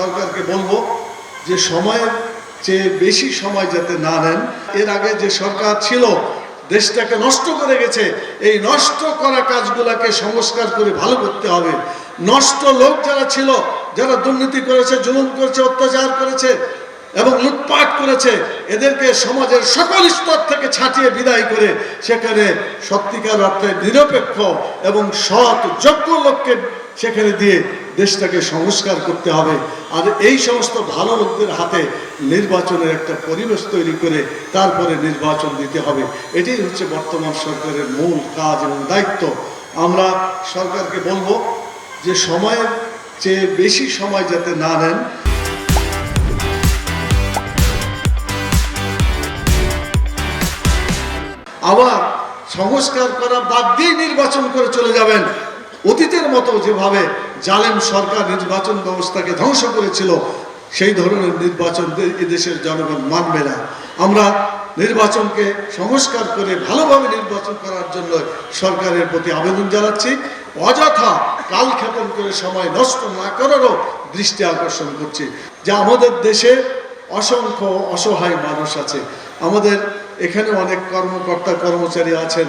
সরকারকে বলব যে সময়ের চেয়ে বেশি সময় যাতে না নেন, এর আগে যে সরকার ছিল, দেশটাকে নষ্ট করে গেছে, এই নষ্ট করা কাজগুলোকে সংস্কার করে ভালো করতে হবে। নষ্ট লোক যারা ছিল, যারা দুর্নীতি করেছে, জুলুম করেছে, অত্যাচার করেছে এবং লুটপাট করেছে, এদেরকে সমাজের সকল স্তর থেকে ছাটিয়ে বিদায় করে সেখানে সত্যিকার অর্থে নিরপেক্ষ এবং সৎ, যোগ্য লোককে সেখানে দিয়ে দেশটাকে সংস্কার করতে হবে। আর এই সমস্ত ভালো লোকদের হাতে নির্বাচনের একটা পরিবেশ তৈরি করে তারপরে নির্বাচন দিতে হবে। এটাই হচ্ছে বর্তমান সরকারের মূল কাজ এবং দায়িত্ব। আমরা সরকারকে বলব যে সময়ের চেয়ে বেশি সময় যাতে না নেন, আবার সংস্কার করা বাদ দিয়ে নির্বাচন করে চলে যাবেন। অতীতের মতো যেভাবে জালেম সরকার নির্বাচন ব্যবস্থাকে ধ্বংস করেছিল, সেই ধরনের নির্বাচন এদেশের জনগণ মানবে না। আমরা নির্বাচনকে সংস্কার করে ভালোভাবে নির্বাচন করার জন্য সরকারের প্রতি আবেদন জানাচ্ছি। অযথা কাল কালক্ষেপণ করে সময় নষ্ট না করারও দৃষ্টি আকর্ষণ করছি। যে আমাদের দেশে অসংখ্য অসহায় মানুষ আছে। আমাদের এখানে অনেক কর্মকর্তা কর্মচারী আছেন,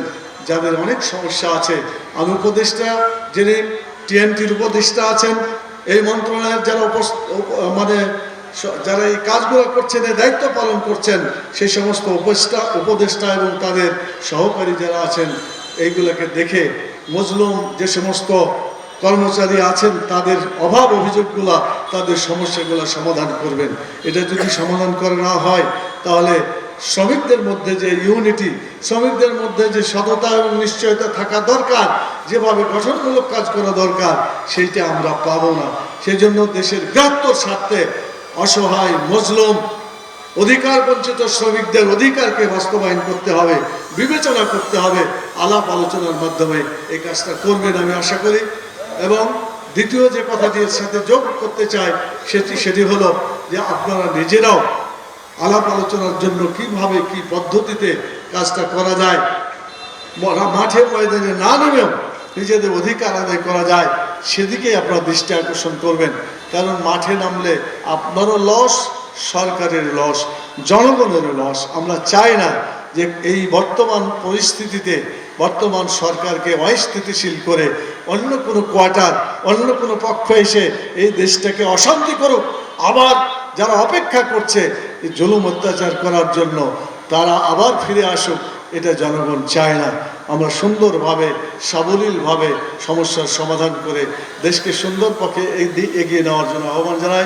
যাদের অনেক সমস্যা আছে। আমি উপদেষ্টা যিনি টিএনটির উপদেষ্টা আছেন। এই মন্ত্রণালয়ের যারা মানে যারা এই কাজগুলো করছেন, এই দায়িত্ব পালন করছেন, সেই সমস্ত উপদেষ্টা উপদেষ্টা এবং তাদের সহকারী যারা আছেন, এইগুলোকে দেখে মজলুম যে সমস্ত কর্মচারী আছেন, তাদের অভাব অভিযোগগুলা, তাদের সমস্যাগুলো সমাধান করবেন। এটা যদি সমাধান করা না হয়, তাহলে শ্রমিকদের মধ্যে যে ইউনিটি, শ্রমিকদের মধ্যে যে সততা এবং নিশ্চয়তা থাকা দরকার, যেভাবে গঠনমূলক কাজ করা দরকার, সেইটা আমরা পাবো না। সেই জন্য দেশের বৃহত্তর স্বার্থে অসহায়, মজলুম অধিকার বঞ্চিত শ্রমিকদের অধিকারকে বাস্তবায়ন করতে হবে, বিবেচনা করতে হবে, আলাপ আলোচনার মাধ্যমে এই কাজটা করবেন আমি আশা করি। এবং দ্বিতীয় যে কথাটির সাথে যোগ করতে চাই, সেটি সেটি হলো যে আপনারা নিজেরাও আলাপ আলোচনার জন্য কীভাবে কি পদ্ধতিতে কাজটা করা যায়? মাঠে ময়দানে না নেমেও নিজেদের অধিকার আদায় করা যায় সেদিকে আপনারা দৃষ্টি আকর্ষণ করবেন। কারণ মাঠে নামলে আপনারও লস, সরকারের লস জনগণেরও লস। আমরা চাই না যে এই বর্তমান পরিস্থিতিতে বর্তমান সরকারকে অস্থিতিশীল করে অন্য কোনো কোয়ার্টার, অন্য কোনো পক্ষ এসে এই দেশটাকে অশান্তি করুক, আবার যারা অপেক্ষা করছে জুলুম অত্যাচার করার জন্য, তারা আবার ফিরে আসুক, এটা জনগণ চায় না। আমরা সুন্দরভাবে, সাবলীলভাবে সমস্যার সমাধান করে দেশকে সুন্দর পক্ষে এগিয়ে নেওয়ার জন্য আহ্বান জানাই।